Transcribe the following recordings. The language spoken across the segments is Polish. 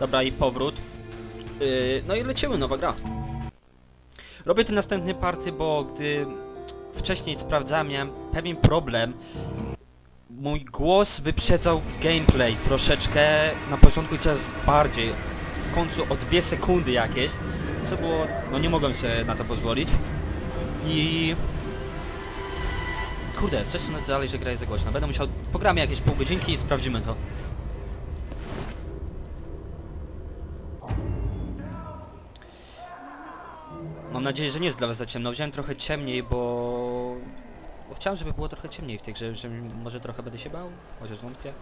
Dobra, i powrót. Yy, no i lecimy, nowa gra. Robię ten następny party, bo gdy wcześniej sprawdzałem, miałem pewien problem. Mój głos wyprzedzał gameplay troszeczkę, na początku coraz bardziej. W końcu o dwie sekundy jakieś, co było... no nie mogłem sobie na to pozwolić. I... Kurde, coś co dalej, że gra jest za głośno. Będę musiał... Pogramy jakieś pół godzinki i sprawdzimy to. Mam nadzieję, że nie jest dla was za ciemno. Wziąłem trochę ciemniej, bo... bo chciałem, żeby było trochę ciemniej w tej grze, że może trochę będę się bał, chociaż wątpię.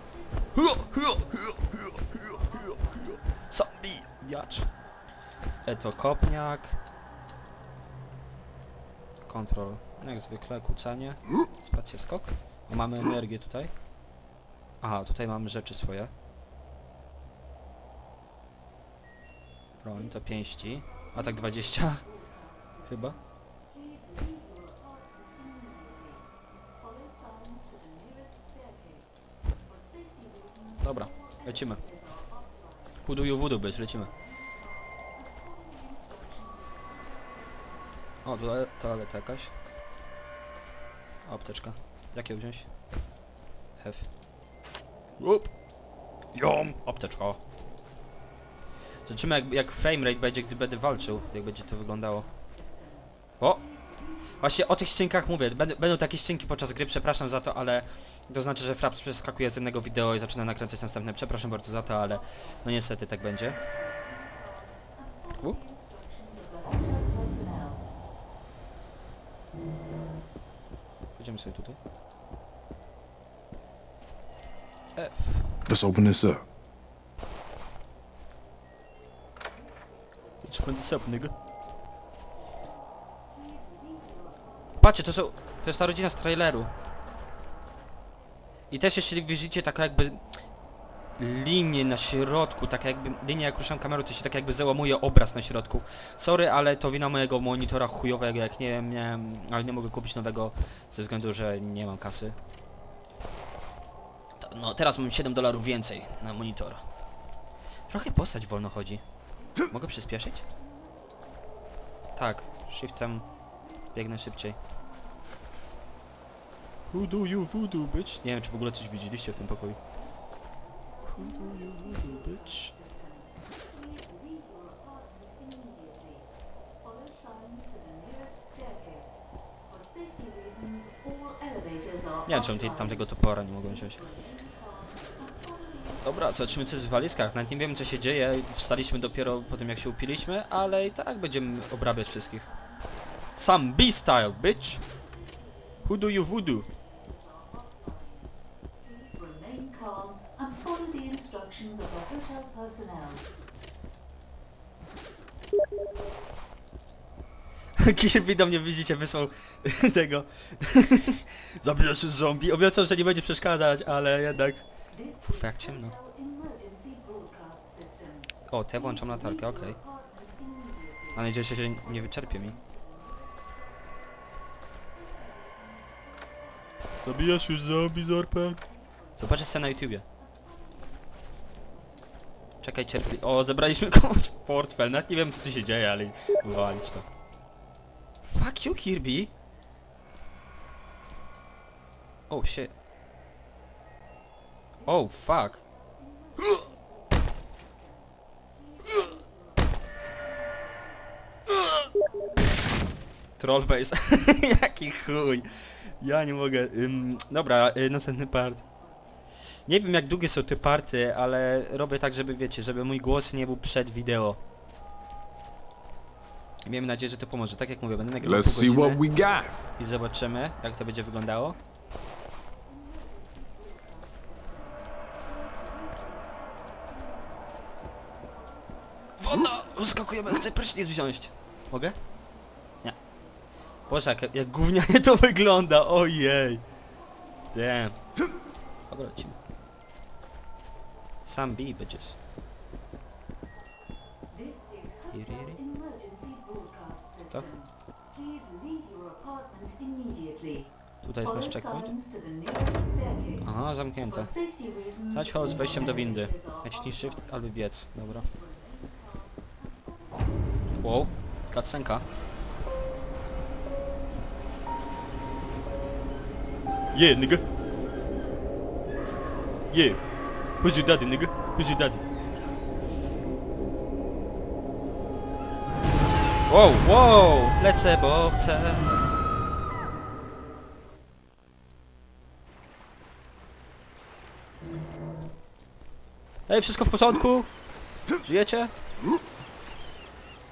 Zombie! Jacz. E to kopniak. Kontrol. No Jak zwykle, kucanie. Spacja skok. A mamy energię tutaj. Aha, tutaj mamy rzeczy swoje. Broń to pięści. Atak 20. Chyba. Dobra, lecimy. Buduju wudu być, lecimy. O, toale- toaleta jakaś. Apteczka. Jak ją wziąć? F. Up. Jom! Apteczka. Zobaczymy jak, jak framerate będzie, gdy będę walczył. Jak będzie to wyglądało. O! Właśnie o tych ścienkach mówię. Będą, będą takie ścienki podczas gry, przepraszam za to, ale... To znaczy, że Fraps przeskakuje z jednego wideo i zaczyna nakręcać następne. Przepraszam bardzo za to, ale... No niestety tak będzie. U? Pójdziemy sobie tutaj. F. Let's open this up. Open this up, nigga. Patrzcie, to są... To jest ta rodzina z traileru. I też jeśli widzicie taką jakby... Linię na środku, taka jakby... Linia jak ruszam kamerą, to się tak jakby załamuje obraz na środku. Sorry, ale to wina mojego monitora chujowego, jak nie wiem, miałem... Ale nie mogę kupić nowego ze względu, że nie mam kasy. To, no, teraz mam 7 dolarów więcej na monitor. Trochę postać wolno chodzi. Mogę przyspieszyć? Tak, shiftem biegnę szybciej. Who do you voodoo, bitch? Nie wiem, czy w ogóle coś widzieliście w tym pokoju. Who do you voodoo, bitch? Nie wiem, czemu tamtego topora nie mogłem wziąć. Dobra, zobaczymy co jest w walizkach. Nawet nie wiemy co się dzieje. Wstaliśmy dopiero po tym jak się upiliśmy, ale i tak będziemy obrabiać wszystkich. Some B-style, bitch! Who do you voodoo? Kirby do mnie widzicie wysłał tego Zabijesz zombie Obiecał, że nie będzie przeszkadzać, ale jednak Kurwa jak ciemno. O, te włączam latarkę, okej immediately. Mam nadzieję, że nie wyczerpie mi Zabijasz już zombie, Zorpek? Zobaczę scenę na YouTubie Czekaj, cierpli... O, zebraliśmy komuś portfel Nawet nie wiem co tu się dzieje, ale wywalić to Fuck you, Kirby Oh shit Oh fuck Trollface. Jaki chuj. Ja nie mogę. Ym, dobra, y, następny part. Nie wiem jak długie są te party, ale robię tak, żeby wiecie, żeby mój głos nie był przed wideo. I Miejmy nadzieję, że to pomoże. Tak jak mówię, będę nagrywał Let's see what we got. i zobaczymy, jak to będzie wyglądało. Woda! Skakujemy, chcę prysznic wziąć. Mogę? Nie. Boże, jak, jak gównianie to wygląda, ojej. Damn. Dobra, lecimy. Sam B, bitches. This immediately. Tutaj jest nasz checkpoint. Aha, zamknięte. Znać ho z wejściem do windy. Naciśnij shift albo biec. Dobra. Wow. Cutscenka. Yeah, nigga. Yeah. Who's your daddy, nigga? Who's your daddy? Wow, wow! Lecę, bo chcę. Ej, wszystko w porządku? Żyjecie?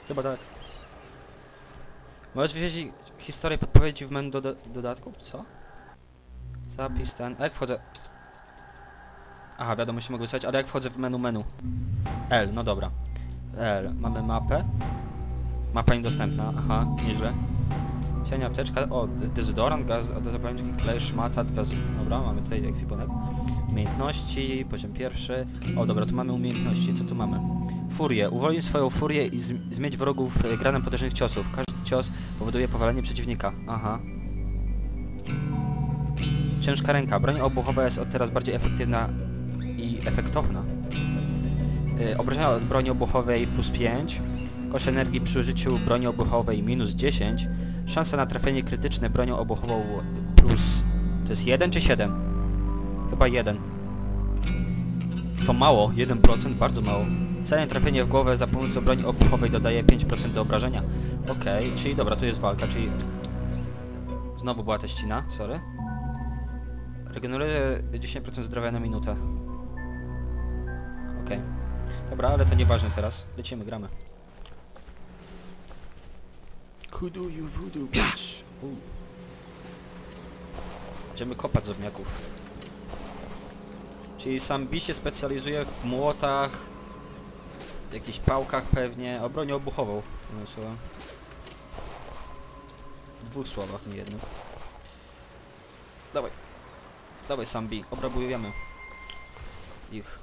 Chyba tak. Możesz wiedzieć historię podpowiedzi w menu doda dodatków? Co? Zapis ten. A jak wchodzę? Aha, wiadomo się mogę wysłać, ale jak wchodzę w menu menu? L, no dobra. L, mamy mapę. Mapa niedostępna, aha, nieźle. Siania apteczka, o, de- dezodorant, gaz do zapalniczki, klej, szmata, dwa z... Dobra, mamy tutaj ekwipunek. Umiejętności, poziom pierwszy. O, dobra, tu mamy umiejętności, co tu mamy? Furię. Uwolnij swoją furię i zm zmieć wrogów e, granem potężnych ciosów. Każdy cios powoduje powalenie przeciwnika. Aha. Ciężka ręka. Broń obuchowa jest od teraz bardziej efektywna i efektowna. Yy, obrażenia od broni obuchowej plus 5. Kosz energii przy użyciu broni obuchowej minus 10. Szansa na trafienie krytyczne bronią obuchową plus... To jest 1 czy 7? Chyba 1. To mało, 1%, bardzo mało. Celne trafienie w głowę za pomocą broni obuchowej dodaje 5% do obrażenia. Okej, czyli dobra, tu jest walka, czyli... Znowu była teścina, sorry. Regeneruje 10% zdrowia na minutę. Okej. Dobra, ale to nieważne teraz. Lecimy, gramy. Kudu you voodoo bitch. Będziemy kopać zombiaków. Czyli sam B się specjalizuje w młotach, jakichś pałkach pewnie, o bronię obuchową. słowem. W dwóch słowach, nie jednym. Dawaj. Dawaj sam B, obrabujemy ich.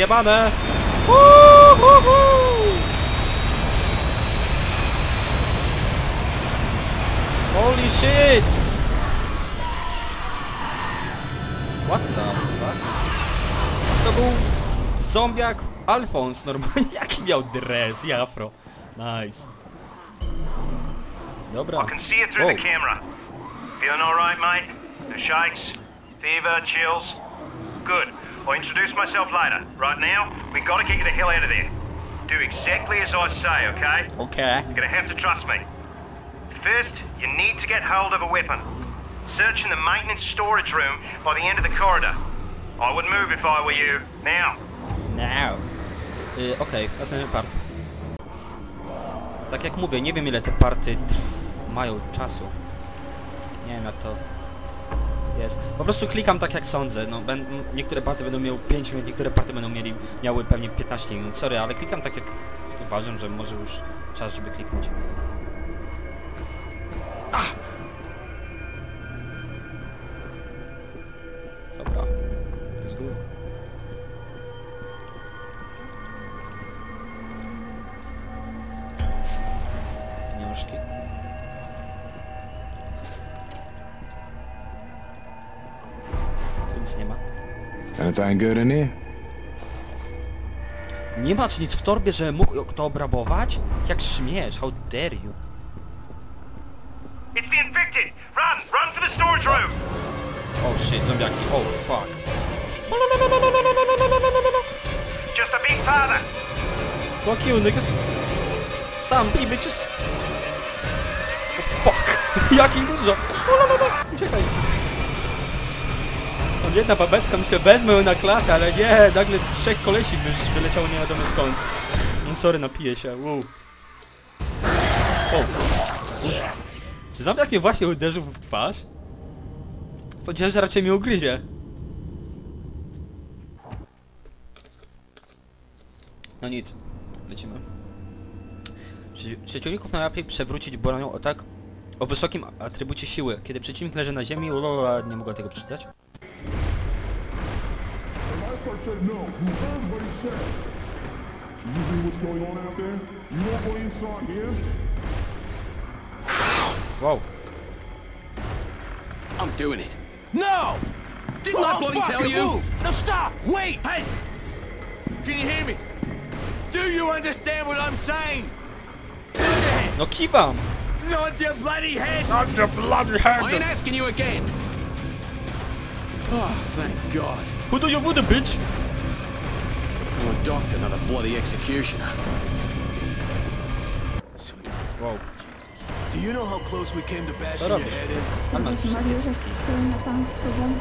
Woo. Holy shit! What the fuck? To był zombiak Alfons normalnie. Jaki miał dres i afro. Nice. Dobra. I can see it through the Whoa. camera. Feeling alright, mate? The shakes? Fever? Chills? Good. I'll introduce myself later. Right now, we gotta get you the hell out of there. Do exactly as I say, okay? Okay. You're gonna have to trust me. First, you need to get hold of a weapon. Search in the maintenance storage room by the end of the corridor. I would move if I were you. Now. Now. Y, Okej, następny part. Tak jak mówię, nie wiem ile te party mają czasu. Nie wiem jak to jest. Po prostu klikam tak jak sądzę. No, ben, niektóre party będą miały 5 minut, niektóre party będą mieli, miały pewnie 15 minut. Sorry, ale klikam tak jak uważam, że może już czas, żeby kliknąć. Ah! Dobra. Let's go. Anything good in here? Nie masz nic w torbie, że mógł to obrabować? Jak śmiesz, how dare you? It's the infected! Run! Run for the storage room! Oh shit, zombiaki, oh fuck. Just a bit farther! Fuck you, niggas. Sam, be bitches. Oh fuck, jak ich dużo. Uciekaj. Jedna babeczka, myślę, wezmę ją na klatę, ale nie, nagle trzech kolesi wyleciało nie wiadomo skąd. No sorry, napiję się, wow. O, Czy zombiak mnie właśnie uderzył w twarz? Sądziłem, że raczej mnie ugryzie. No nic, lecimy. Przeciwników najlepiej przewrócić bronią o tak o wysokim atrybucie siły. Kiedy przeciwnik leży na ziemi, ulala, nie mogę tego przeczytać. Lifeguard said no. You heard what he said. You hear what's going on out there? You don't go inside here? Wow. I'm doing it. No! Didn't I bloody tell you? No, stop! Wait! Hey! Can you hear me? Do you understand what I'm saying? No kiwam! Nod your bloody head! On the bloody hands I ain't asking you again. Oh, thank God. Who do you would bitch? I'm a doctor, not a bloody executioner. Wow. Do you know how close we came to bashing your head in? Pan ma Boże wszystkie Mario, cycki. pełna Pan z Tobą.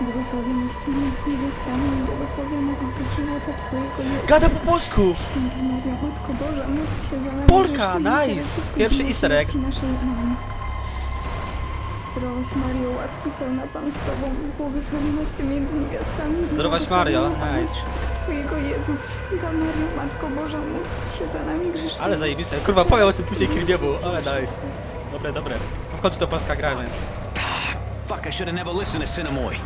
Błogosławionaś Ty między niewiastami i błogosławiona owoc żywota Twojego Jezus. Gada po polsku! Święta Maria, Matko Boża, módl się za nami Polka, nice. Pierwszy easter egg. Naszej. Zdrowaś Mario, łaski pełna Pan z Tobą, błogosławionaś Ty między niewiastami Zdrowaś Mario, nice. Twojego Jezus. Święta Mario, Matko Boża, módl się za nami grzesznymi. Ale zajebiste. Kurwa, powiem o tym później nie było, ale nice. Dobre, dobre. No w końcu to polska gra, więc... Fuck, I should have never listened to Cinemoy.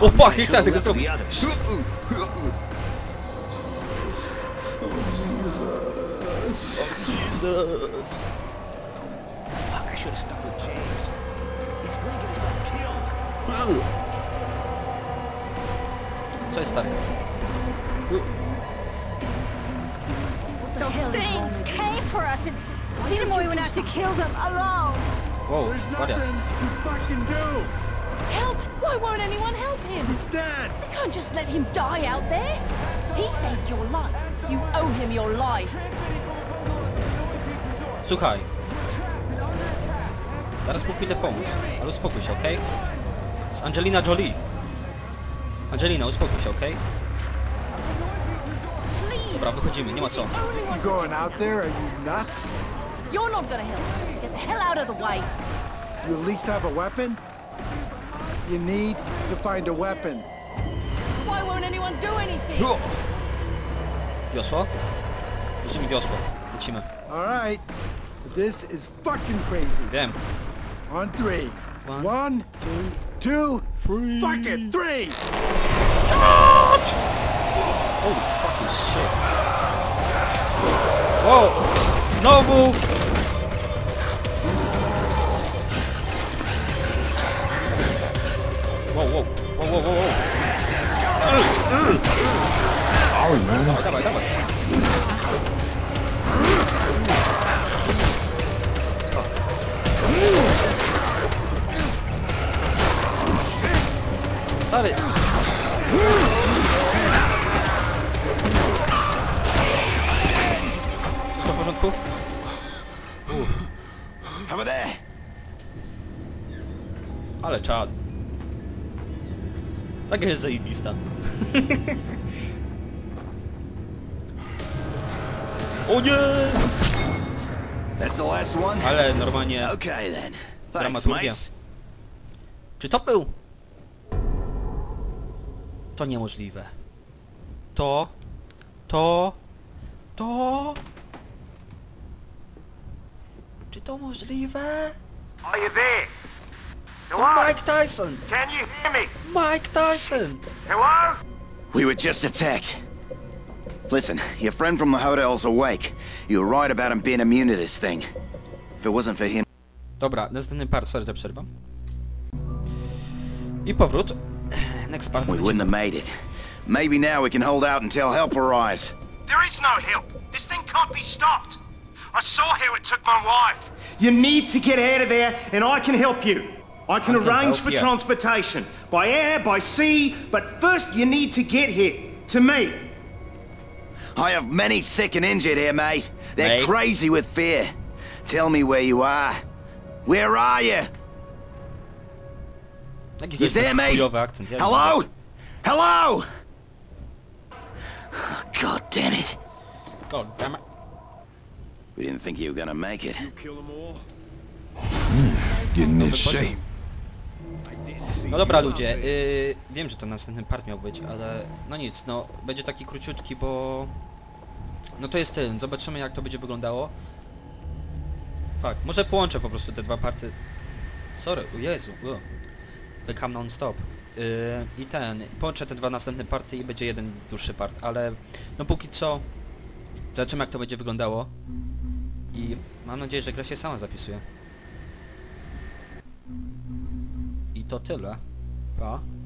O, o fuck, nie chciałem tego zrobić. others. Jesus. Fuck, I should have stuck with James. Co jest stary? Those things came for us and Cinemoy went out to kill them alone. Wow, There's wariat. nothing you fucking do. Help! Why won't anyone help him? He's dead. We can't just let him die out there. He saved your life. You owe him your life. Słuchaj. Zaraz mógł mi to pomóc, ale uspokój się, okej? To jest Angelina Jolie. Angelina, uspokój się, okej? Please. Dobra, wychodzimy, nie ma co. Going out there? Are you nuts? You're not gonna help. Get the hell out of the way. You at least have a weapon? You need to find a weapon. Why won't anyone do anything? Wiosło? Bierzemy wiosło. Lecimy. All right. This is fucking crazy. Wiem. On three. One, One, two, Three. fuck it, three! Holy fucking shit. Wow! Znowu! Wow, wow, wow, wow, wow, wow. Sorry, man. Dawaj, dawaj. Stary! Taka jest zajebista. o nie! That's the last one? Ale normalnie... Okay then. Thanks, Dramaturgia. Czy to był? To niemożliwe. To... To... To... Czy to możliwe? Are you there? To Hello? Mike Tyson! Can you hear me? Mike Tyson! Hello? We were just attacked. Listen, your friend from the hotel's awake. You were right about him being immune to this thing. If it wasn't for him, Dobra, następny part, sorry za przerwę. I powrót. Next part. we wouldn't have made it. Maybe now we can hold out until help arrives. There is no help. This thing can't be stopped. I saw how it took my wife. You need to get out of there, and I can help you. I can I can arrange for you. transportation by air, by sea, but first you need to get here to me. I have many sick and injured here, mate. They're Mate? crazy with fear. Tell me where you are. Where are you? You there, mate? chujowy akcent. ja nie Hello? Hello? Oh, God damn it. God damn it. We didn't think you were gonna make it. Getting this shape. No dobra ludzie, yy, wiem, że to następny part miał być, ale no nic, no będzie taki króciutki, bo no to jest ten, zobaczymy jak to będzie wyglądało. Fuck, może połączę po prostu te dwa party. Sorry, o Jezu, o. Non-stop. Yy, I ten, połączę te dwa następne party i będzie jeden dłuższy part, ale no póki co zobaczymy jak to będzie wyglądało. I mam nadzieję, że gra się sama zapisuje. I to tyle. Pa.